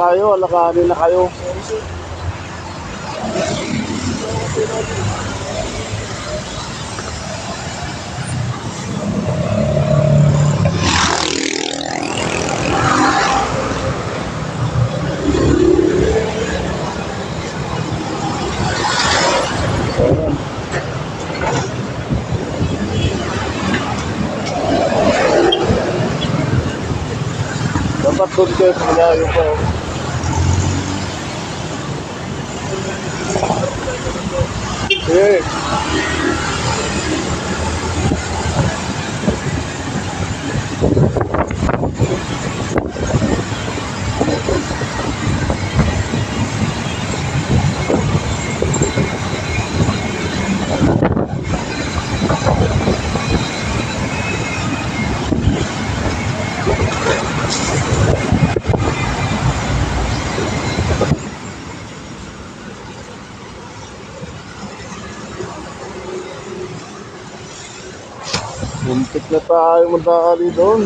kayo, alakanin na kayo. Dapat doon kayo malayo pa. ঠিক Buntik na tayo madali doon.